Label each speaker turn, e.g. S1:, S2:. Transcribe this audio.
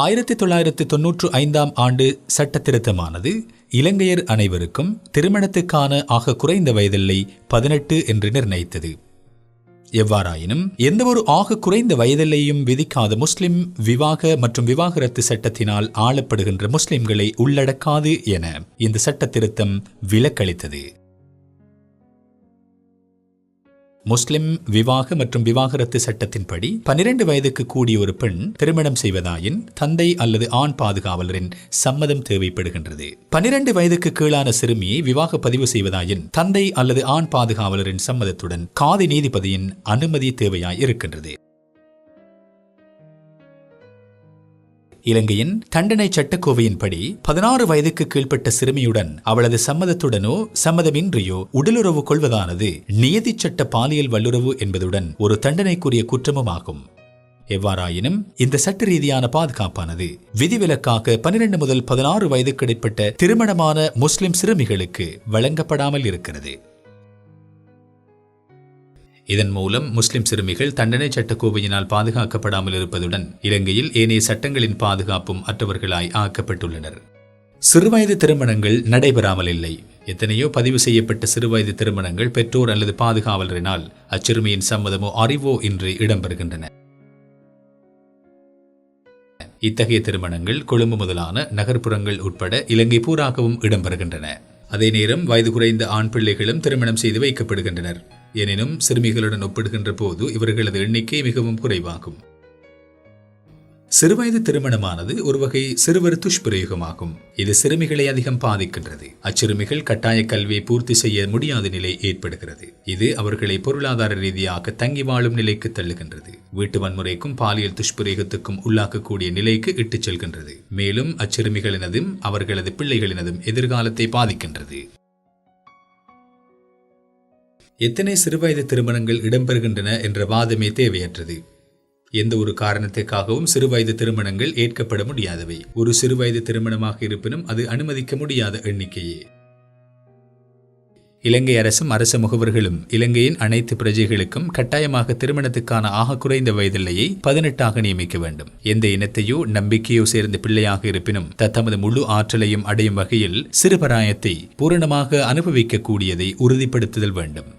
S1: ஆயிரத்தி தொள்ளாயிரத்தி தொன்னூற்று ஐந்தாம் ஆண்டு சட்ட திருத்தமானது இலங்கையர் அனைவருக்கும் திருமணத்துக்கான ஆக குறைந்த வயதில்லை பதினெட்டு என்று நிர்ணயித்தது. எவ்வாறாயினும் எந்தவொரு ஆக குறைந்த வயதிலையும் விதிக்காத முஸ்லிம் விவாக மற்றும் விவாகரத்து சட்டத்தினால் ஆளப்படுகின்ற முஸ்லிம்களை உள்ளடக்காது என இந்த சட்ட திருத்தம் விலக்களித்தது. முஸ்லிம் விவாக மற்றும் விவாகரத்து சட்டத்தின்படி பனிரெண்டு வயதுக்கு கூடிய ஒரு பெண் திருமணம் செய்வதாயின் தந்தை அல்லது ஆண் பாதுகாவலரின் சம்மதம் தேவைப்படுகின்றது. பனிரெண்டு வயதுக்கு கீழான சிறுமியை விவாக பதிவு செய்வதாயின் தந்தை அல்லது ஆண் பாதுகாவலரின் சம்மதத்துடன் காதி நீதிபதியின் அனுமதி தேவையாய் இருக்கின்றது. இலங்கையின் தண்டனை சட்டக்கோவையின்படி பதினாறு வயதுக்கு கீழ்ப்பட்ட சிறுமியுடன் அவளது சம்மதத்துடனோ சம்மதமின்றியோ உடலுறவு கொள்வதானது நியதி சட்ட பாலியல் வல்லுறவு என்பதுடன் ஒரு தண்டனைக்குரிய குற்றமும் ஆகும் எவ்வாறாயினும் இந்த சட்ட ரீதியான பாதுகாப்பானது விதிவிலக்காக பனிரெண்டு முதல் பதினாறு வயதுக்கு இடைப்பட்ட திருமணமான முஸ்லிம் சிறுமிகளுக்கு வழங்கப்படாமல் இருக்கிறது. இதன் மூலம் முஸ்லிம் சிறுமிகள் தண்டனை சட்டக்கோவையினால் பாதுகாக்கப்படாமல் இருப்பதுடன் இலங்கையில் ஏனைய சட்டங்களின் பாதுகாப்பும் அற்றவர்களாய் ஆக்கப்பட்டுள்ளனர். சிறுவயது திருமணங்கள் நடைபெறாமல் இல்லை. எத்தனையோ பதிவு செய்யப்பட்ட சிறுவயது திருமணங்கள் பெற்றோர் அல்லது பாதுகாவலரினால் அச்சிறுமியின் சம்மதமோ அறிவோ இன்றி இடம்பெறுகின்றன. இத்தகைய திருமணங்கள் கொழும்பு முதலான நகர்ப்புறங்கள் உட்பட இலங்கை பூராகவும் இடம்பெறுகின்றன. அதே நேரம் வயது குறைந்த ஆண் பிள்ளைகளும் திருமணம் செய்து வைக்கப்படுகின்றனர். எனினும் சிறுமிகளுடன் ஒப்பிடுகின்ற போது இவர்களது எண்ணிக்கை மிகவும் குறைவாகும். சிறுவயது திருமணமானது ஒரு வகை சிறுவர் துஷ்பிரயோகமாகும். இது சிறுமிகளை அதிகம் பாதிக்கின்றது. அச்சிறுமிகள் கட்டாய கல்வியை பூர்த்தி செய்ய முடியாத நிலை ஏற்படுகிறது. இது அவர்களை பொருளாதார ரீதியாக தங்கி வாழும் நிலைக்கு தள்ளுகின்றது. வீட்டு வன்முறைக்கும் பாலியல் துஷ்பிரயோகத்துக்கும் உள்ளாக்கக்கூடிய நிலைக்கு இட்டுச் செல்கின்றது. மேலும் அச்சிறுமிகளினதும் அவர்களது பிள்ளைகளினதும் எதிர்காலத்தை பாதிக்கின்றது. எத்தனை சிறுவயது திருமணங்கள் இடம்பெறுகின்றன என்ற வாதமே தேவையற்றது. எந்த ஒரு காரணத்திற்காகவும் சிறுவயது திருமணங்கள் ஏற்கப்பட முடியாதவை. ஒரு சிறுவயது திருமணமாக இருப்பினும் அது அனுமதிக்க முடியாத எண்ணிக்கையே. இலங்கை அரசும் அரச முகவர்களும் இலங்கையின் அனைத்து பிரஜைகளுக்கும் கட்டாயமாக திருமணத்துக்கான ஆக குறைந்த வயதில்லையை பதினெட்டாக நியமிக்க வேண்டும். எந்த இனத்தையோ நம்பிக்கையோ சேர்ந்த பிள்ளையாக இருப்பினும் தத்தமது முழு ஆற்றலையும் அடையும் வகையில் சிறுபராயத்தை பூரணமாக அனுபவிக்கக்கூடியதை உறுதிப்படுத்துதல் வேண்டும்.